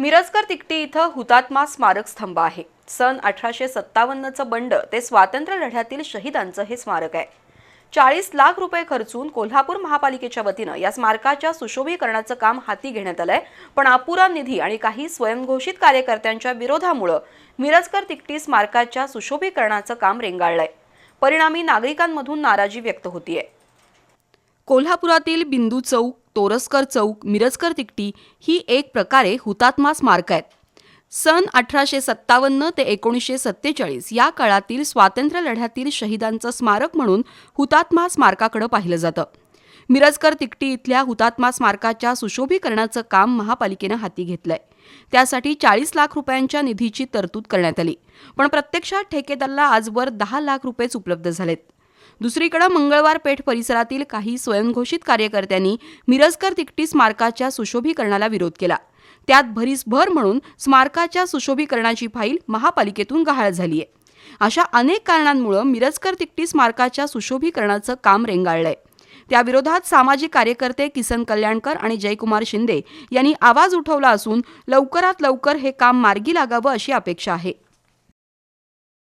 मिरजकर तिकटी इथं हुतात्मा स्मारक स्तंभ आहे. सन अठराशे सत्तावन्नचं बंड ते स्वातंत्र्य लढ्यातील शहीदांचं हे स्मारक आहे. चाळीस लाख रुपये खर्चून कोल्हापूर महापालिकेच्या वतीनं या स्मारकाच्या सुशोभीकरणाचं काम हाती घेण्यात आलंय. पण अपुरा निधी आणि काही स्वयंघोषित कार्यकर्त्यांच्या विरोधामुळं मिरजकर तिकटी स्मारकाच्या सुशोभीकरणाचं काम रेंगाळलंय. परिणामी नागरिकांमधून नाराजी व्यक्त होतीये. कोल्हापुरातील बिंदू चौक तोरसकर चौक मिरजकर तिकटी ही एक प्रकारे हुतात्मा स्मारक आहेत. सन अठराशे सत्तावन्न ते एकोणीसशे सत्तेचाळीस या काळातील स्वातंत्र्य लढ्यातील शहीदांचं स्मारक म्हणून हुतात्मा स्मारकाकडे पाहिलं जातं. मिरजकर तिकटी इथल्या हुतात्मा स्मारकाच्या सुशोभीकरणाचं काम महापालिकेनं हाती घेतलंय. त्यासाठी चाळीस लाख रुपयांच्या निधीची तरतूद करण्यात आली. पण प्रत्यक्षात ठेकेदाराला आजवर दहा लाख रुपयेच उपलब्ध झालेत. दुसरीकडे मंगळवार पेठ परिसरातील काही स्वयंघोषित कार्यकर्त्यांनी मिरजकर तिकटी स्मारकाच्या सुशोभीकरणाला विरोध केला. त्यात भरीसभर म्हणून स्मारकाच्या सुशोभीकरणाची फाईल महापालिकेतून गहाळ झालीय. अशा अनेक कारणांमुळे मिरजकर तिकटी स्मारकाच्या सुशोभीकरणाचं काम रेंगाळलंय. त्याविरोधात सामाजिक कार्यकर्ते किसन कल्याणकर आणि जयकुमार शिंदे यांनी आवाज उठवला असून लवकरात लवकर हे काम मार्गी लागावं अशी अपेक्षा आहे.